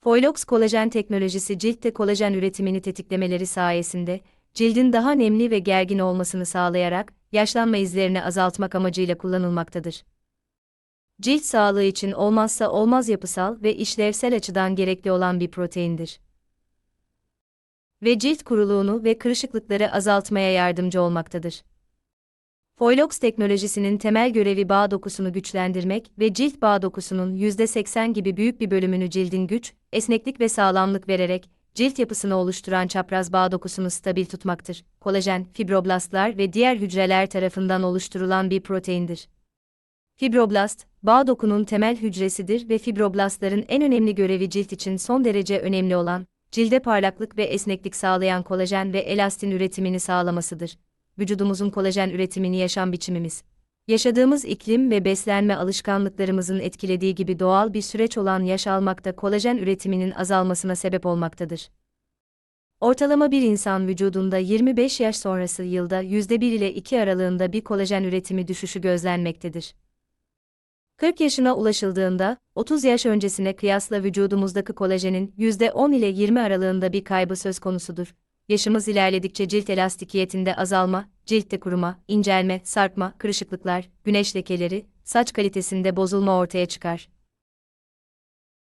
Foilox kolajen teknolojisi ciltte kolajen üretimini tetiklemeleri sayesinde, cildin daha nemli ve gergin olmasını sağlayarak, yaşlanma izlerini azaltmak amacıyla kullanılmaktadır. Cilt sağlığı için olmazsa olmaz yapısal ve işlevsel açıdan gerekli olan bir proteindir. Ve cilt kuruluğunu ve kırışıklıkları azaltmaya yardımcı olmaktadır. Foilox teknolojisinin temel görevi bağ dokusunu güçlendirmek ve cilt bağ dokusunun %80 gibi büyük bir bölümünü cildin güç, esneklik ve sağlamlık vererek, cilt yapısını oluşturan çapraz bağ dokusunu stabil tutmaktır. Kolajen, fibroblastlar ve diğer hücreler tarafından oluşturulan bir proteindir. Fibroblast, bağ dokunun temel hücresidir ve fibroblastların en önemli görevi cilt için son derece önemli olan, cilde parlaklık ve esneklik sağlayan kolajen ve elastin üretimini sağlamasıdır. Vücudumuzun kolajen üretimini yaşam biçimimiz, yaşadığımız iklim ve beslenme alışkanlıklarımızın etkilediği gibi doğal bir süreç olan yaş almakta kolajen üretiminin azalmasına sebep olmaktadır. Ortalama bir insan vücudunda 25 yaş sonrası yılda %1 ile 2 aralığında bir kolajen üretimi düşüşü gözlenmektedir. 40 yaşına ulaşıldığında, 30 yaş öncesine kıyasla vücudumuzdaki kolajenin %10 ile 20 aralığında bir kaybı söz konusudur. Yaşımız ilerledikçe cilt elastikiyetinde azalma, ciltte kuruma, incelme, sarkma, kırışıklıklar, güneş lekeleri, saç kalitesinde bozulma ortaya çıkar.